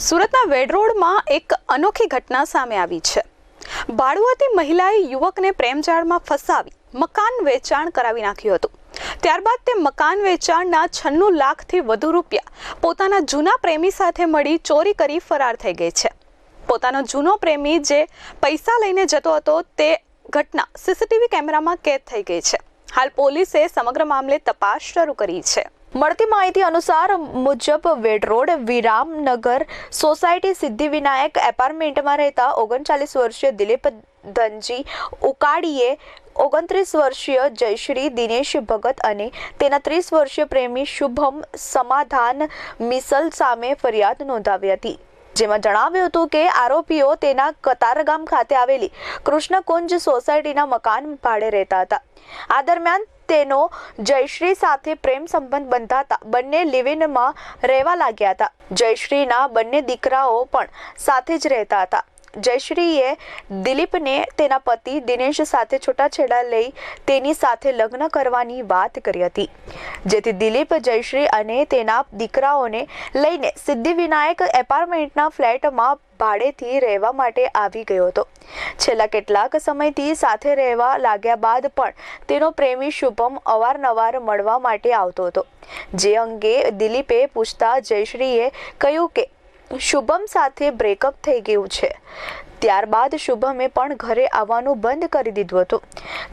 સુરતના વેડરોડમાં એક અનોખી ઘટના સામે આવી છે. બાળુવતી મહિલાએ યુવકને પ્રેમજાળમાં ફસાવી મકાન વેચાણ કરાવી નાખ્યું હતું. ત્યારબાદ તે મકાન વેચાણના છન્નું લાખથી વધુ રૂપિયા પોતાના જૂના પ્રેમી સાથે મળી ચોરી કરી ફરાર થઈ ગઈ છે. પોતાનો જૂનો પ્રેમી જે પૈસા લઈને જતો હતો તે ઘટના સીસીટીવી કેમેરામાં કેદ થઈ ગઈ છે. હાલ પોલીસે સમગ્ર મામલે તપાસ શરૂ કરી છે. મળતી માહિતી અનુસાર મુજબ વેડ રોડ વિરામનગર સોસાયટી સિદ્ધિવિનાયક એપાર્ટમેન્ટમાં રહેતા ઓગણચાલીસ વર્ષીય દિલીપ ધનજી ઉકાડીએ ઓગણત્રીસ વર્ષીય જયશ્રી, દિનેશ ભગત અને તેના ત્રીસ વર્ષીય પ્રેમી શુભમ સમાધાન મિસલ સામે ફરિયાદ નોંધાવી હતી. જેમાં જણાવ્યું હતું કે આરોપીઓ તેના કતારગામ ખાતે આવેલી કૃષ્ણકુંજ સોસાયટીના મકાન ભાડે રહેતા હતા. આ દરમિયાન તેનો જયશ્રી સાથે પ્રેમ સંબંધ બંધાતા બંને લિવિનમાં રહેવા લાગ્યા હતા. જયશ્રીના બંને દીકરાઓ પણ સાથે જ રહેતા હતા. જયશ્રીએ દિલીપને તેના પતિ દિનેશ સાથે છૂટાછેડા લઈ તેની સાથે લગ્ન કરવાની વાત કરી હતી. જેથી દિલીપ, જયશ્રી અને તેના દીકરાઓને લઈને સિદ્ધિવિનાયક એપાર્ટમેન્ટના ફ્લેટમાં ભાડેથી રહેવા માટે આવી ગયો હતો. છેલ્લા કેટલાક સમયથી સાથે રહેવા લાગ્યા બાદ પણ તેનો પ્રેમી શુભમ અવારનવાર મળવા માટે આવતો હતો. જે અંગે દિલીપે પૂછતા જયશ્રીએ કહ્યું કે, શુભમ સાથે બ્રેકઅપ થઈ ગયું છે. ત્યારબાદ શુભમે પણ ઘરે આવવાનું બંધ કરી દીધું હતું.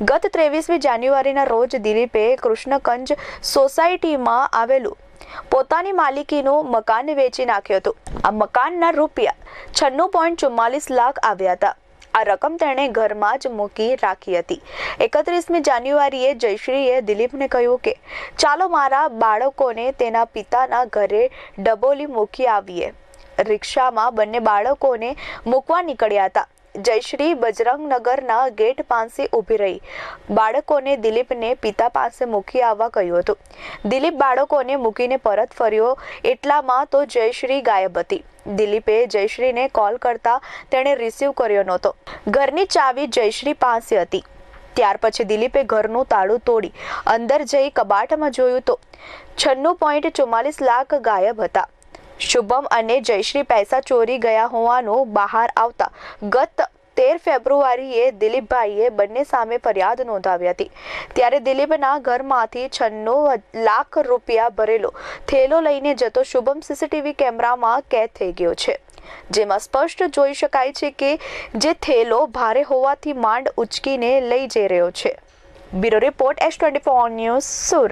ગત ત્રેવીસમી જાન્યુઆરીના રોજ દિલીપે કૃષ્ણકંજ સોસાયટીમાં આવેલું પોતાની માલિકીનું મકાન વેચી નાખ્યું હતું. આ મકાનના રૂપિયા છન્નું પોઈન્ટ ચુમ્માલીસ લાખ આવ્યા હતા. આ રકમ તેણે ઘરમાં જ મૂકી રાખી હતી. એકત્રીસમી જાન્યુઆરીએ જયશ્રીએ દિલીપને કહ્યું કે, ચાલો મારા બાળકોને તેના પિતાના ઘરે ડબોલી મૂકી આવીએ. રિક્ષામાં બંને બાળકોને મૂકવા નીકળ્યા હતા. જયશ્રી બજરંગનગરના ગેટ પાસે ઊભી રહી. બાળકોને દિલીપને પિતા પાસે મૂકી આવવા કહ્યું હતું. દિલીપ બાળકોને મૂકીને પરત ફર્યો. એટલામાં તો જયશ્રી ગાયબ હતી. દિલીપે જયશ્રીને કોલ કરતા તેણે રિસીવ કર્યો નહોતો. ઘરની ચાવી જયશ્રી પાસે હતી. ત્યાર પછી દિલીપે ઘરનું તાળું તોડી અંદર જઈ કબાટમાં જોયું તો છન્નું પોઈન્ટ ચુમ્માલીસ લાખ ગાયબ હતા. શુભમ અને જયશ્રી પૈસા ચોરી ગયા હોવાનું બહાર આવતા ગત તેર ફેબ્રુઆરીએ દિલીપભાઈએ બંને સામે ફરિયાદ નોંધાવી હતી. ત્યારે દિલીપના ઘરમાંથી છન્નું લાખ રૂપિયા ભરેલો થેલો લઈને જતો શુભમ સીસીટીવી કેમેરામાં કેદ થઈ ગયો છે. જેમાં સ્પષ્ટ જોઈ શકાય છે કે જે થેલો ભારે હોવાથી માંડ ઉચકીને લઈ જઈ રહ્યો છે. Bureau report S twenty four news Surat.